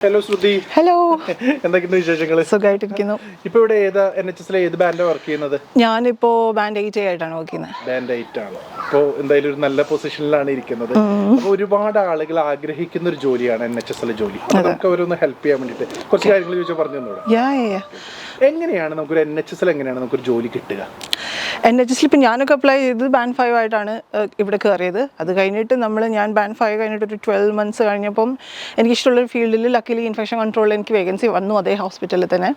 Hello ശ്രുതി. Hello എന്തൊക്കെയുണ്ട് വിശേഷങ്ങൾ സുഖമായിട്ടിരിക്കുന്നു ഇപ്പൊ ഇവിടെ ഏതാ എൻ എച്ച് എസിലെ ഏത് ബാൻഡാണ് വർക്ക് ചെയ്യുന്നത്? ഞാനിപ്പോ ബാൻഡ് എയ്റ്റ് ആയിട്ടാണ് വർക്ക് ചെയ്യുന്നത് ബാൻഡ് എയ്റ്റ് ആണ്. അപ്പോൾ എന്തായാലും ഒരു നല്ല പൊസിഷനിലാണ് ഇരിക്കുന്നത്. അപ്പോൾ ഒരുപാട് ആളുകൾ ആഗ്രഹിക്കുന്ന ഒരു ജോലിയാണ് എൻ എച്ച് എസിലെ ജോലി. നമുക്ക് അവരൊന്ന് ഹെൽപ്പ് ചെയ്യാൻ വേണ്ടിയിട്ട് കുറച്ച് കാര്യങ്ങൾ ചോദിച്ചാൽ പറഞ്ഞു യാ എങ്ങനെയാണ് നമുക്കൊരു എൻ എച്ച് എസിൽ എങ്ങനെയാണ് നമുക്കൊരു ജോലി കിട്ടുക? എൻ എച്ച് ഇപ്പം ഞാനൊക്കെ അപ്ലൈ ചെയ്ത് ബാൻഡ് ഫൈവ് ആയിട്ടാണ് ഇവിടെ കയറിയത് അത് കഴിഞ്ഞിട്ട് നമ്മൾ ഞാൻ ബാൻഡ് ഫൈവ് കഴിഞ്ഞിട്ട് ഒരു ട്വൽവ് മന്ത്സ് കഴിഞ്ഞപ്പം എനിക്ക് ഇഷ്ടമുള്ള ഫീൽഡിൽ ലക്കിലി ഇൻഫെക്ഷൻ കൺട്രോളിൽ എനിക്ക് വേക്കൻസി വന്നു അതേ ഹോസ്പിറ്റലിൽ തന്നെ.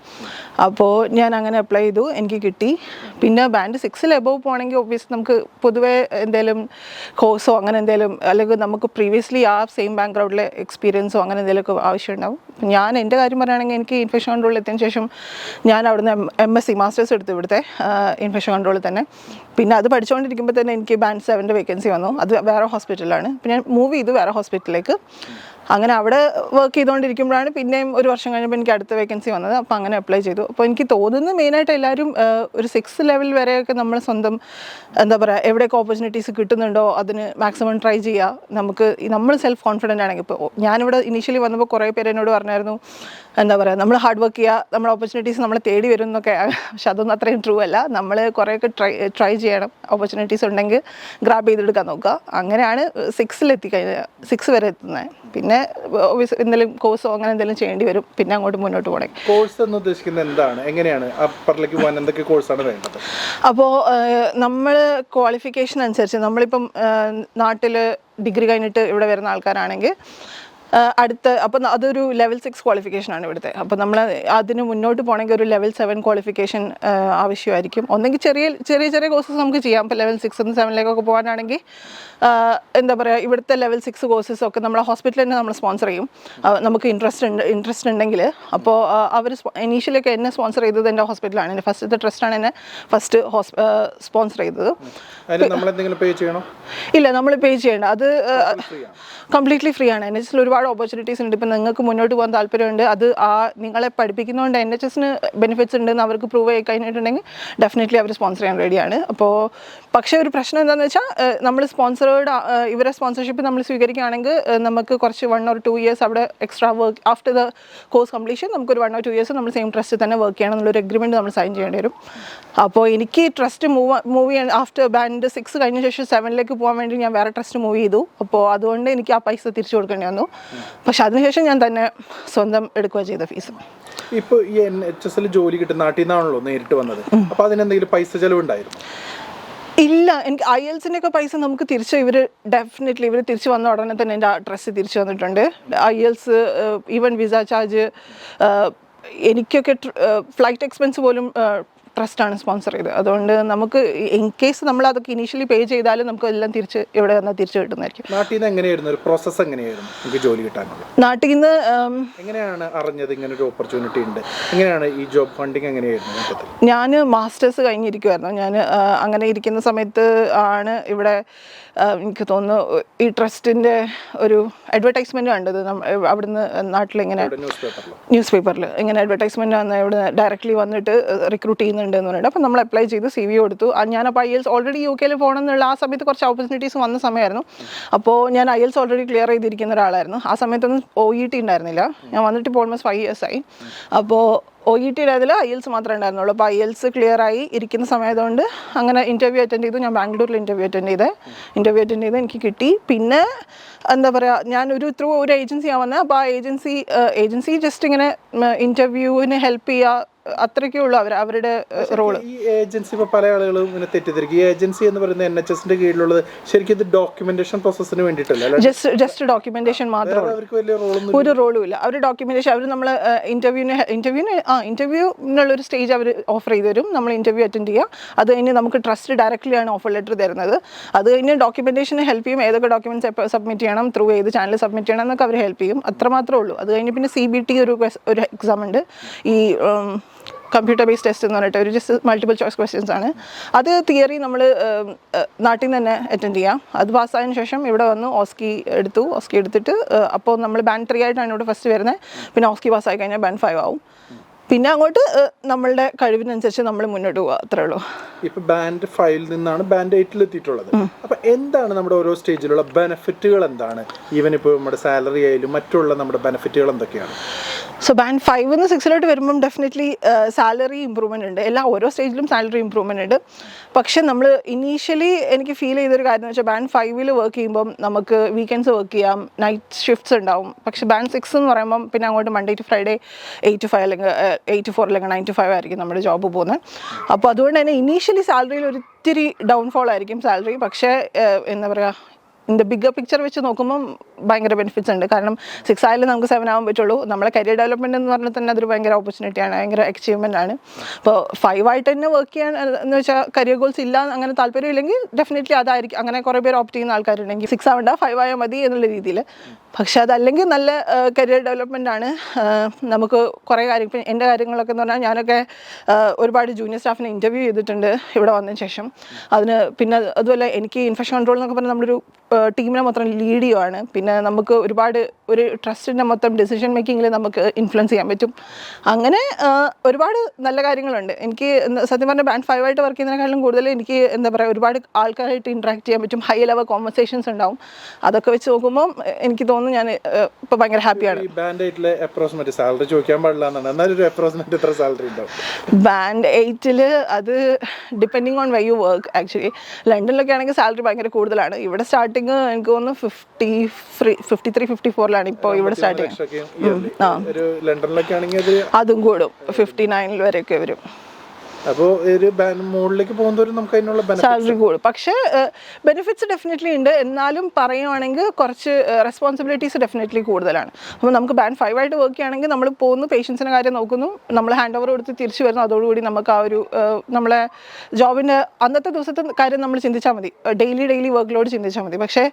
അപ്പോൾ ഞാൻ അങ്ങനെ അപ്ലൈ ചെയ്തു എനിക്ക് കിട്ടി. പിന്നെ ബാൻഡ് സിക്സിൽ എബോവ് പോകണമെങ്കിൽ ഒബ്വിയസ് നമുക്ക് പൊതുവേ എന്തെങ്കിലും കോഴ്സോ അങ്ങനെ എന്തെങ്കിലും അല്ലെങ്കിൽ നമുക്ക് പ്രീവിയസ്ലി ആ സെയിം ബാക്ക്ഗ്രൗണ്ടിലെ എക്സ്പീരിയൻസോ അങ്ങനെ എന്തെങ്കിലുമൊക്കെ ആവശ്യമുണ്ടാവും ഞാൻ എന്റെ കാര്യം പറയുകയാണെങ്കിൽ എനിക്ക് ഇൻഫെക്ഷൻ കൺട്രോളിൽ എത്തിയതിന് ശേഷം ഞാൻ അവിടുന്ന് എം എസ് സി മാസ്റ്റേഴ്സ് എടുത്തു ഇവിടുത്തെ ഇൻഫെക്ഷൻ കൺട്രോളിൽ തന്നെ. പിന്നെ അത് പഠിച്ചുകൊണ്ടിരിക്കുമ്പോൾ തന്നെ എനിക്ക് ബാൻഡ് സെവന്റെ വേക്കൻസി വന്നു. അത് വേറെ ഹോസ്പിറ്റലാണ് പിന്നെ മൂവ് ചെയ്തു വേറെ ഹോസ്പിറ്റലിലേക്ക് അങ്ങനെ അവിടെ വർക്ക് ചെയ്തുകൊണ്ടിരിക്കുമ്പോഴാണ് പിന്നെയും ഒരു വർഷം കഴിഞ്ഞപ്പോൾ എനിക്ക് അടുത്ത വേക്കൻസി വന്നത്. അപ്പോൾ അങ്ങനെ അപ്ലൈ ചെയ്തു. അപ്പോൾ എനിക്ക് തോന്നുന്നത് മെയിനായിട്ട് എല്ലാവരും ഒരു സിക്സ് ലെവൽ വരെയൊക്കെ നമ്മൾ സ്വന്തം എന്താ പറയുക എവിടെയൊക്കെ ഓപ്പർച്യൂണിറ്റീസ് കിട്ടുന്നുണ്ടോ അതിന് മാക്സിമം ട്രൈ ചെയ്യുക. നമുക്ക് നമ്മൾ സെൽഫ് കോൺഫിഡന്റ് ആണെങ്കിൽ ഇപ്പോൾ ഞാനിവിടെ ഇനീഷ്യലി വന്നപ്പോൾ കുറേ പേര് എന്നോട് പറഞ്ഞായിരുന്നു എന്താ പറയുക നമ്മൾ ഹാർഡ് വർക്ക് ചെയ്യുക നമ്മുടെ ഓപ്പർച്യൂണിറ്റീസ് നമ്മൾ തേടി വരും എന്നൊക്കെ. പക്ഷെ അതൊന്നും അത്രയും ട്രൂ അല്ല. നമ്മൾ കുറേയൊക്കെ ട്രൈ ട്രൈ ചെയ്യണം. ഓപ്പർച്യൂണിറ്റീസ് ഉണ്ടെങ്കിൽ ഗ്രാബ് ചെയ്തെടുക്കാൻ നോക്കുക. അങ്ങനെയാണ് സിക്സിലെത്തി കഴിഞ്ഞ സിക്സ് വരെ എത്തുന്നത്. പിന്നെ obvious എന്തെങ്കിലും കോഴ്സോ അങ്ങനെ എന്തെങ്കിലും ചെയ്യേണ്ടി വരും പിന്നെ അങ്ങോട്ട് മുന്നോട്ട് പോകണേ. കോഴ്സ് എന്ന് ഉദ്ദേശിക്കുന്നത് എന്താണ്? എങ്ങനെയാണ്? അപ്പറിലേക്ക് പോകാൻ എന്തൊക്കെ കോഴ്സാണ് വേണ്ടത്? അപ്പോൾ നമ്മൾ ക്വാളിഫിക്കേഷൻ അനുസരിച്ച് നമ്മളിപ്പം നാട്ടിൽ ഡിഗ്രി കഴിഞ്ഞിട്ട് ഇവിടെ വരുന്ന ആൾക്കാരാണെങ്കിൽ അടുത്ത അപ്പം അതൊരു ലെവൽ സിക്സ് ക്വാളിഫിക്കേഷൻ ആണ് ഇവിടുത്തെ. അപ്പോൾ നമ്മൾ അതിന് മുന്നോട്ട് പോകണമെങ്കിൽ ഒരു ലെവൽ സെവൻ ക്വാളിഫിക്കേഷൻ ആവശ്യമായിരിക്കും. ഒന്നെങ്കിൽ ചെറിയ ചെറിയ ചെറിയ കോഴ്സസ് നമുക്ക് ചെയ്യാം. ഇപ്പോൾ ലെവൽ സിക്സ് സെവനിലേക്കൊക്കെ പോകാനാണെങ്കിൽ എന്താ പറയുക ഇവിടുത്തെ ലെവൽ സിക്സ് കോഴ്സസ് ഒക്കെ നമ്മുടെ ഹോസ്പിറ്റലിൽ തന്നെ നമ്മൾ സ്പോൺസർ ചെയ്യും. നമുക്ക് ഇൻട്രസ്റ്റ് ഉണ്ട് ഇൻട്രസ്റ്റ് ഉണ്ടെങ്കിൽ അപ്പോൾ അവർ ഇനീഷ്യലൊക്കെ എന്നെ സ്പോൺസർ ചെയ്തത് എന്റെ ഹോസ്പിറ്റലാണ് എന്റെ ഫസ്റ്റത്തെ ട്രസ്റ്റാണ് എന്നെ ഫസ്റ്റ് സ്പോൺസർ ചെയ്തത്. അതിന് നമ്മൾ എന്തെങ്കിലും പേ ചെയ്യണോ? ഇല്ല നമ്മൾ പേ ചെയ്യേണ്ട. അത് കംപ്ലീറ്റ്ലി ഫ്രീ ആണ്. എൻ ഒരുപാട് ഒരുപാട് ഓപ്പർച്യൂണിറ്റീസ് ഉണ്ട്. ഇപ്പം നിങ്ങൾക്ക് മുന്നോട്ട് പോകാൻ താല്പര്യമുണ്ട്. അത് ആ നിങ്ങളെ പഠിപ്പിക്കുന്നതുകൊണ്ട് എൻ എച്ച് എസിന് ബെനിഫിറ്റ്സ് ഉണ്ടെന്ന് അവർക്ക് പ്രൂവ് ആയി കഴിഞ്ഞിട്ടുണ്ടെങ്കിൽ ഡെഫിനറ്റ്ലി അവർ സ്പോൺസർ ചെയ്യാൻ റെഡിയാണ് അപ്പോൾ പക്ഷേ ഒരു പ്രശ്നം എന്താണെന്ന് വെച്ചാൽ നമ്മൾ സ്പോൺസറോട് ഇവരെ സ്പോൺസർഷിപ്പ് നമ്മൾ സ്വീകരിക്കുകയാണെങ്കിൽ നമുക്ക് കുറച്ച് വൺ ഓർ ടു ഇയേഴ്സ് അവിടെ extra work after the course completion നമുക്ക് ഒരു വൺ ഓർ ടു ഇയേഴ്സ് നമ്മൾ സെയിം ട്രസ്റ്റ് തന്നെ വർക്ക് ചെയ്യണം എന്നുള്ളൊരു എഗ്രിമെന്റ് നമ്മൾ സൈൻ ചെയ്യേണ്ടി വരും. അപ്പോൾ എനിക്ക് ട്രസ്റ്റ് മൂവ് മൂവ് ചെയ്യാൻ ആഫ്റ്റർ ബാൻഡ് സിക്സ് കഴിഞ്ഞ ശേഷം സെവനിലേക്ക് പോകാൻ വേണ്ടി ഞാൻ വേറെ ട്രസ്റ്റ് മൂവ് ചെയ്തു. അപ്പോൾ അതുകൊണ്ട് എനിക്ക് ആ പൈസ തിരിച്ചു കൊടുക്കേണ്ടി വന്നു. പക്ഷെ അതിനുശേഷം ഞാൻ തന്നെ സ്വന്തം എടുക്കുക ചെയ്ത ഫീസ് ഇപ്പൊ ഈ എൻ എച്ച് എസിൽ ജോലി കിട്ടുന്ന നാട്ടിൽ നിന്നാണല്ലോ നേരിട്ട് വന്നത്. അപ്പൊ അതിനെന്തെങ്കിലും പൈസ ചെലവുണ്ടായിരുന്നു? ഇല്ല എനിക്ക് ഐ എൽസിന്റെ ഒക്കെ പൈസ നമുക്ക് തിരിച്ച് ഇവർ ഡെഫിനറ്റ്ലി ഇവർ തിരിച്ച് വന്ന ഉടനെ തന്നെ എന്റെ അഡ്രസ്സ് തിരിച്ചു വന്നിട്ടുണ്ട്. I else even visa charge എനിക്കൊക്കെ ഫ്ലൈറ്റ് എക്സ്പെൻസ് പോലും ട്രസ്റ്റാണ് സ്പോൺസർ ചെയ്തത്. അതുകൊണ്ട് നമുക്ക് ഇൻ കേസ് നമ്മൾ അതൊക്കെ ഇനീഷ്യലി പേ ചെയ്താലും നമുക്ക് എല്ലാം തിരിച്ച് ഇവിടെ വന്നാൽ തിരിച്ച് കിട്ടുന്നതായിരിക്കും. നാട്ടിൽ നിന്ന് എങ്ങനെയായിരുന്നു? ഒരു പ്രോസസ്സ് എങ്ങനെയായിരുന്നു? നമുക്ക് ജോലി കിട്ടാനുള്ള നാട്ടിൽ നിന്ന് എങ്ങനെയാണ് അറിഞ്ഞത് ഇങ്ങനെ ഒരു ഓപ്പർച്യൂണിറ്റി ഉണ്ട്? എങ്ങനെയാണ് ഈ ജോബ് ഫണ്ടിങ് എങ്ങനെയായിരുന്നു ഞാൻ മാസ്റ്റേഴ്സ് കഴിഞ്ഞിരിക്കുമായിരുന്നു ഞാൻ അങ്ങനെ ഇരിക്കുന്ന സമയത്ത് ആണ് ഇവിടെ എനിക്ക് തോന്നുന്നു ഈ ട്രസ്റ്റിന്റെ ഒരു അഡ്വർടൈസ്മെന്റ് കണ്ടത്. അവിടുന്ന് നാട്ടിലിങ്ങനെ ന്യൂസ് പേപ്പറിൽ ഇങ്ങനെ അഡ്വർടൈസ്മെന്റ് വന്ന് ഇവിടെ ഡയറക്റ്റ്ലി വന്നിട്ട് റിക്രൂട്ട് ചെയ്യുന്നുണ്ട് എന്ന് പറഞ്ഞിട്ട് അപ്പോൾ നമ്മൾ അപ്ലൈ ചെയ്ത് സി വി കൊടുത്തു ഞാനപ്പോൾ ഐ എൽസ് ഓൾറെഡി യു കെയിൽ പോകണം എന്നുള്ള ആ സമയത്ത് കുറച്ച് ഓപ്പർച്യൂണിറ്റീസ് വന്ന സമയമായിരുന്നു. അപ്പോൾ ഞാൻ ഐ എൽസ് ഓൾറെഡി ക്ലിയർ ചെയ്തിരിക്കുന്ന ഒരാളായിരുന്നു. ആ സമയത്തൊന്നും ഒ ഇ ടി ഉണ്ടായിരുന്നില്ല. ഞാൻ വന്നിട്ട് ഇപ്പോൾ ഓൾമോസ്റ്റ് ഫൈവ് ഇയേഴ്സ് ആയി. അപ്പോൾ ഒ ഇ ടിയുടെ അതിൽ ഐ എൽസ് മാത്രമേ ഉണ്ടായിരുന്നുള്ളൂ. അപ്പോൾ ഐ എൽസ് ക്ലിയർ ആയി ഇരിക്കുന്ന സമയമായതുകൊണ്ട് അങ്ങനെ ഇന്റർവ്യൂ അറ്റൻഡ് ചെയ്തു. ഞാൻ ബാംഗ്ലൂരിൽ ഇന്റർവ്യൂ അറ്റൻഡ് ചെയ്തത് ഇന്റർവ്യൂ അറ്റൻഡ് ചെയ്ത് എനിക്ക് കിട്ടി. പിന്നെ എന്താ പറയുക ഞാൻ ഒരു ത്രൂ ഒരു ഏജൻസിയാണ് വന്നത് അപ്പോൾ ആ ഏജൻസി ഏജൻസി ജസ്റ്റ് ഇങ്ങനെ ഇന്റർവ്യൂവിന് ഹെൽപ്പ് ചെയ്യുക അത്രയ്ക്കേ ഉള്ളൂ അവർ അവരുടെ റോൾ. ഈ ഏജൻസി ഇപ്പൊ പല ആളുകളും ഇങ്ങനെ തെറ്റിദ്ധരിക്കും. ഈ ഏജൻസി എന്ന് പറയുന്നത് എൻ എച്ച് എസിന്റെ കീഴിലുള്ളത് ശരിക്കും ഇത് ഡോക്യുമെന്റേഷൻ പ്രോസസ്സിന് വേണ്ടിയിട്ടല്ല? ജസ്റ്റ് ജസ്റ്റ് ഡോക്യുമെന്റേഷൻ മാത്രമേ അവർക്ക് വലിയ റോളൊന്നും ഒരു റോളും ഇല്ല. അവർ ഡോക്യുമെന്റേഷൻ അവർ നമ്മൾ ഇന്റർവ്യൂവിന് ഇന്റർവ്യൂവിന് ആ ഇന്റർവ്യൂവിനുള്ളൊരു സ്റ്റേജ് അവർ ഓഫർ ചെയ്ത് തരും. നമ്മൾ ഇന്റർവ്യൂ അറ്റൻഡ് ചെയ്യുക അത് കഴിഞ്ഞ് നമുക്ക് ട്രസ്റ്റ് ഡയറക്റ്റ്ലി ആണ് ഓഫർ ലെറ്റർ തരുന്നത്. അത് കഴിഞ്ഞ് ഡോക്യുമെന്റേഷന് ഹെൽപ്പ് ചെയ്യും. ഏതൊക്കെ ഡോക്യുമെന്റ്സ് സബ്മിറ്റ് ചെയ്യണം ത്രൂ ഏത് ചാനൽ സബ്മിറ്റ് ചെയ്യണം എന്നൊക്കെ അവർ ഹെൽപ്പ് ചെയ്യും. അത്ര മാത്രമേ ഉള്ളൂ. അത് കഴിഞ്ഞ് പിന്നെ സി ബി ടി ഒരു ഒരു എക്സാം ഉണ്ട്. ഈ കമ്പ്യൂട്ടർ ബേസ്ഡ് ടെസ്റ്റ് എന്ന് പറഞ്ഞിട്ട് ഒരു ജസ്റ്റ് മൾട്ടിപ്പിൾ ചോയ്സ് ക്വസ്റ്റ്യൻസ് ആണ്. അത് തിയറി നമ്മൾ നാട്ടിൽ നിന്ന് തന്നെ അറ്റൻഡ് ചെയ്യാം. അത് പാസ്സായതിനു ശേഷം ഇവിടെ വന്ന് ഓസ്കി എടുത്തു. ഓസ്കി എടുത്തിട്ട് അപ്പോൾ നമ്മൾ ബാൻ ത്രീ ആയിട്ടാണ് ഇവിടെ ഫസ്റ്റ് വരുന്നത് പിന്നെ ഓസ്കി പാസ്സായി കഴിഞ്ഞാൽ ബാൻ ഫൈവ് ആവും. പിന്നെ അങ്ങോട്ട് നമ്മളുടെ കഴിവിനനുസരിച്ച് നമ്മൾ മുന്നോട്ട് പോവുക അത്രേ ഉള്ളൂ. ഇപ്പൊ ബാൻഡ് ഫൈവിൽ നിന്നാണ് ബാൻഡ് എയ്റ്റിൽ എത്തിയിട്ടുള്ളത്. അപ്പൊ എന്താണ് നമ്മുടെ ഓരോ സ്റ്റേജിലുള്ള ബെനിഫിറ്റുകൾ എന്താണ്? ഈവൻ ഇപ്പോൾ നമ്മുടെ സാലറി ആയാലും മറ്റുള്ള നമ്മുടെ ബെനിഫിറ്റുകൾ എന്തൊക്കെയാണ്? സോ ബാൻഡ് ഫൈവ് നിന്ന് സിക്സിലോട്ട് വരുമ്പം ഡെഫിനറ്റ്ലി സാലറി ഇമ്പ്രൂവ്മെന്റ് ഉണ്ട്. എല്ലാ ഓരോ സ്റ്റേജിലും സാലറി ഇമ്പ്രൂവ്മെന്റ് ഉണ്ട്. പക്ഷെ നമ്മൾ ഇനീഷ്യലി എനിക്ക് ഫീൽ ചെയ്തൊരു കാര്യം എന്ന് വെച്ചാൽ ബാൻഡ് ഫൈവിൽ വർക്ക് ചെയ്യുമ്പം നമുക്ക് വീക്കെൻഡ്സ് വർക്ക് ചെയ്യാം നൈറ്റ് ഷിഫ്റ്റ്സ് ഉണ്ടാവും. പക്ഷേ ബാൻഡ് സിക്സ് എന്ന് പറയുമ്പം പിന്നെ അങ്ങോട്ട് Monday to Friday eight to five അല്ലെങ്കിൽ എയ്റ്റ് ടു ഫോർ അല്ലെങ്കിൽ നയൻ ടു ഫൈവ് ആയിരിക്കും നമ്മുടെ ജോബ് പോകുന്നത്. അപ്പോൾ അതുകൊണ്ട് തന്നെ ഇനീഷ്യലി സാലറിയിൽ ഒരു ഒത്തിരി ഡൗൺഫോൾ ആയിരിക്കും സാലറി പക്ഷേ ഏഹ്, എന്താ പറയുക ഇൻ ദ ബിഗർ പിക്ചർ വെച്ച് നോക്കുമ്പം ഭയങ്കര ബെനിഫിറ്റ്സ് ഉണ്ട്. കാരണം സിക്സ് ആയാലും നമുക്ക് സെവൻ ആവാൻ പറ്റുള്ളൂ. നമ്മളെ കരിയർ ഡെവലപ്മെന്റ് എന്ന് പറഞ്ഞാൽ തന്നെ അതൊരു ഭയങ്കര ഓപ്പർച്യൂണിറ്റിയാണ് ഭയങ്കര അച്ചീവ്മെന്റ് ആണ്. അപ്പോൾ ഫൈവ് ആയിട്ട് തന്നെ വർക്ക് ചെയ്യാൻ എന്ന് വെച്ചാൽ കരിയർ ഗോൾസ് ഇല്ല അങ്ങനെ താല്പര്യം ഇല്ലെങ്കിൽ ഡെഫിനറ്റ്ലി അതായിരിക്കും. അങ്ങനെ കുറേ പേര് ഓപ്റ്റ് ചെയ്യുന്ന ആൾക്കാരുണ്ടെങ്കിൽ സിക്സ് ആവണ്ട ഫൈവ് ആയാൽ മതി എന്നുള്ള രീതിയിൽ പക്ഷെ അതല്ലെങ്കിൽ നല്ല കരിയർ ഡെവലപ്മെന്റ് ആണ്. നമുക്ക് കുറേ കാര്യം ഇപ്പം എന്റെ കാര്യങ്ങളൊക്കെ എന്ന് പറഞ്ഞാൽ ഞാനൊക്കെ ഒരുപാട് ജൂനിയർ സ്റ്റാഫിനെ ഇന്റർവ്യൂ ചെയ്തിട്ടുണ്ട് ഇവിടെ വന്നതിന് ശേഷം. അതിന് പിന്നെ അതുപോലെ എനിക്ക് ഇൻഫെക്ഷൻ കൺട്രോൾ എന്നൊക്കെ പറഞ്ഞാൽ നമ്മളൊരു ടീമിനെ മൊത്തം ലീഡ് ചെയ്യുവാണ്. പിന്നെ നമുക്ക് ഒരുപാട് ഒരു ട്രസ്റ്റിന്റെ മൊത്തം ഡിസിഷൻ മേക്കിങ്ങിൽ നമുക്ക് ഇൻഫ്ലുവൻസ് ചെയ്യാൻ പറ്റും. അങ്ങനെ ഒരുപാട് നല്ല കാര്യങ്ങളുണ്ട്. എനിക്ക് സത്യം പറഞ്ഞാൽ ബാൻഡ് ഫൈവ് ആയിട്ട് വർക്ക് ചെയ്യുന്നതിനേക്കാളും കൂടുതൽ എനിക്ക് എന്താ പറയുക ഒരുപാട് ആൾക്കാരായിട്ട് ഇൻട്രാക്ട് ചെയ്യാൻ പറ്റും. ഹൈ ലെവൽ കോൺവെർസേഷൻസ് ഉണ്ടാവും. അതൊക്കെ വെച്ച് നോക്കുമ്പോൾ എനിക്ക് തോന്നുന്നു ഞാൻ ഇപ്പൊ ഭയങ്കര ഹാപ്പിയാണ്. ബാൻഡ് എയ്റ്റിലെ അപ്രോക്സിമേറ്റ് സാലറി ചോദിക്കാൻ പാടില്ല എന്നാണ്. എന്നാലും ഒരു അപ്രോക്സിമേറ്റ് എത്ര സാലറി ഉണ്ടാവും ബാൻഡ് എയ്റ്റിൽ അത് depending on why you work actually ലണ്ടനിലൊക്കെ ആണെങ്കിൽ സാലറി ഭയങ്കര കൂടുതലാണ്. ഇവിടെ സ്റ്റാർട്ടിങ് എനിക്ക് തോന്നുന്നു fifty three fifty three fifty ഫോറിലാണ് ഇപ്പോൾ ഇവിടെ സ്റ്റാർട്ടിങ് ആ. അതും കൂടും. ഫിഫ്റ്റി നയനിൽ വരെയൊക്കെ വരും. അപ്പോൾ ഒരു മുകളിലേക്ക് പോകുന്നവരും നമുക്ക് അതിനുള്ള സാലറി കൂടും. പക്ഷേ ബെനിഫിറ്റ്സ് ഡെഫിനറ്റ്ലി ഉണ്ട്. എന്നാലും പറയുവാണെങ്കിൽ കുറച്ച് റെസ്പോൺസിബിലിറ്റീസ് ഡെഫിനറ്റ്ലി കൂടുതലാണ്. അപ്പോൾ നമുക്ക് ബാൻഡ് ഫൈവ് ആയിട്ട് വർക്ക് ചെയ്യുകയാണെങ്കിൽ നമ്മൾ പോകുന്നു പേഷ്യൻസിന്റെ കാര്യം നോക്കുന്നു നമ്മൾ ഹാൻഡ് ഓവർ കൊടുത്ത് തിരിച്ചു വരുന്നു അതോടുകൂടി നമുക്ക് ആ ഒരു നമ്മളെ ജോബിന്റെ അന്നത്തെ ദിവസത്തെ കാര്യം നമ്മൾ ചിന്തിച്ചാൽ മതി. ഡെയിലി ഡെയിലി വർക്ക് ലോഡ് ചിന്തിച്ചാൽ മതി. പക്ഷേ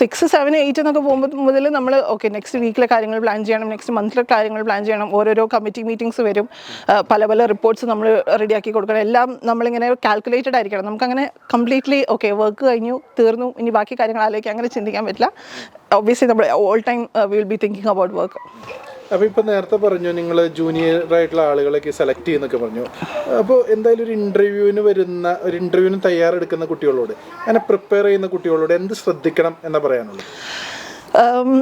സിക്സ് സെവൻ എയ്റ്റ് എന്നൊക്കെ പോകുമ്പോൾ മുതൽ നമ്മൾ ഓക്കെ നെക്സ്റ്റ് വീക്കിലെ കാര്യങ്ങൾ പ്ലാൻ ചെയ്യണം നെക്സ്റ്റ് മന്തിലെ കാര്യങ്ങൾ പ്ലാൻ ചെയ്യണം ഓരോരോ കമ്മിറ്റി മീറ്റിംഗ്സ് വരും. പല പല റിപ്പോർട്ട്സ് നമ്മൾ റെഡിയാക്കി കൊടുക്കണം. എല്ലാം നമ്മളിങ്ങനെ കാൽക്കുലേറ്റഡ് ആയിരിക്കണം. നമുക്കങ്ങനെ കംപ്ലീറ്റ്ലി ഓക്കെ വർക്ക് കഴിഞ്ഞു തീർന്നു ഇനി ബാക്കി കാര്യങ്ങൾ ആലോചിക്കാൻ അങ്ങനെ ചിന്തിക്കാൻ പറ്റില്ല. ഒബ്വിയസ്ലി നമ്മൾ all time will be thinking about work അപ്പോൾ ഇപ്പോൾ നേരത്തെ പറഞ്ഞു നിങ്ങൾ ജൂനിയർ ആയിട്ടുള്ള ആളുകളൊക്കെ സെലക്ട് ചെയ്യുന്നൊക്കെ പറഞ്ഞു. അപ്പോൾ എന്തായാലും ഒരു ഇന്റർവ്യൂവിന് വരുന്ന ഒരു ഇന്റർവ്യൂവിന് തയ്യാറെടുക്കുന്ന കുട്ടികളോട് അങ്ങനെ പ്രിപ്പയർ ചെയ്യുന്ന കുട്ടികളോട് എന്ത് ശ്രദ്ധിക്കണം എന്നാ പറയാനുള്ളത്? ഉം,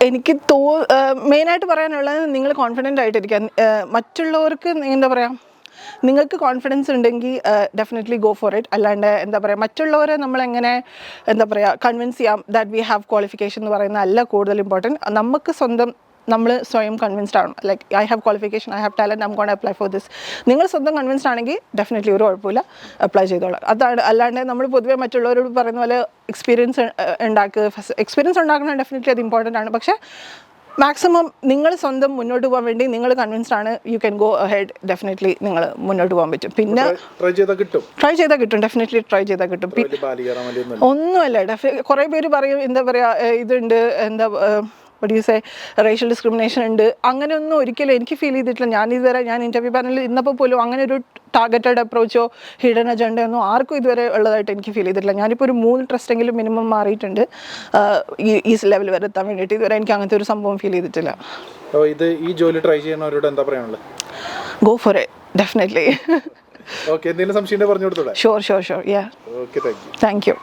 എനിക്ക് തോ മെയിനായിട്ട് പറയാനുള്ളത് നിങ്ങൾ കോൺഫിഡന്റ് ആയിട്ടിരിക്കുക ഏഹ് മറ്റുള്ളവർക്ക് എന്താ പറയുക നിങ്ങൾക്ക് കോൺഫിഡൻസ് ഉണ്ടെങ്കിൽ ഡെഫിനറ്റ്ലി ഗോ ഫോർ ഇറ്റ് അല്ലാണ്ട് എന്താ പറയുക മറ്റുള്ളവരെ നമ്മളെങ്ങനെ എന്താ പറയുക കൺവിൻസ് ചെയ്യാം ദാറ്റ് വി ഹാവ് ക്വാളിഫിക്കേഷൻ എന്ന് പറയുന്ന അല്ല കൂടുതൽ ഇമ്പോർട്ടന്റ് നമുക്ക് സ്വന്തം നമ്മൾ സ്വയം കൺവിൻസ്ഡ് ആണ് like I have qualification I have talent I'm gonna apply for this നിങ്ങൾ സ്വന്തം കൺവിൻസ്ഡ് ആണെങ്കിൽ ഡെഫിനറ്റ്ലി ഒരു കുഴപ്പമില്ല. അപ്ലൈ ചെയ്തോളാം. അതാണ് അല്ലാണ്ട് നമ്മൾ പൊതുവേ മറ്റുള്ളവരോട് പറയുന്ന പോലെ എക്സ്പീരിയൻസ് ഉണ്ടാക്കുക എക്സ്പീരിയൻസ് ഉണ്ടാക്കണം ഡെഫിനറ്റ്ലി അത് ഇമ്പോർട്ടന്റ് ആണ്. പക്ഷേ മാക്സിമം നിങ്ങൾ സ്വന്തം മുന്നോട്ട് പോകാൻ വേണ്ടി നിങ്ങൾ കൺവിൻസ്ഡ് ആണ് you can go head definitely നിങ്ങൾ മുന്നോട്ട് പോകാൻ പറ്റും. പിന്നെ ട്രൈ ചെയ്താൽ കിട്ടും. ട്രൈ ചെയ്താൽ കിട്ടും ഡെഫിനറ്റ്ലി ട്രൈ ചെയ്താൽ കിട്ടും. ഒന്നുമല്ല. കുറേ പേര് പറയും എന്താ പറയുക ഇതുണ്ട് എന്താ സേ റേഷ്യൽ ഡിസ്ക്രിമിനേഷൻ ഉണ്ട്. അങ്ങനെയൊന്നും ഒരിക്കലും എനിക്ക് ഫീൽ ചെയ്തിട്ടില്ല. ഞാൻ ഇതുവരെ ഞാൻ ഇന്റർവ്യൂ പാനലിൽ ഇന്നപ്പോൾ പോലും അങ്ങനെ ഒരു ടാർഗറ്റഡ് അപ്രോച്ചോ ഹിഡൻ അജണ്ടയൊന്നും ആർക്കും ഇതുവരെ ഉള്ളതായിട്ട് എനിക്ക് ഫീൽ ചെയ്തിട്ടില്ല. ഞാനിപ്പോൾ ഒരു മൂന്ന് ട്രസ്റ്റെങ്കിലും മിനിമം മാറിയിട്ടുണ്ട്. ഈ ലെവൽ വരെ എത്താൻ വേണ്ടിയിട്ട് ഇതുവരെ എനിക്ക് അങ്ങനത്തെ ഒരു സംഭവം ഫീൽ ചെയ്തിട്ടില്ല. അപ്പോൾ ഇത് ഈ ജോലി ട്രൈ ചെയ്യുന്നവരോട് എന്താ പറയാനുള്ളത്? Go for a definitely okay എന്തെങ്കിലും സംശയം പറഞ്ഞു കൊടുത്തോളാം sure sure sure yeah okay thank you thank you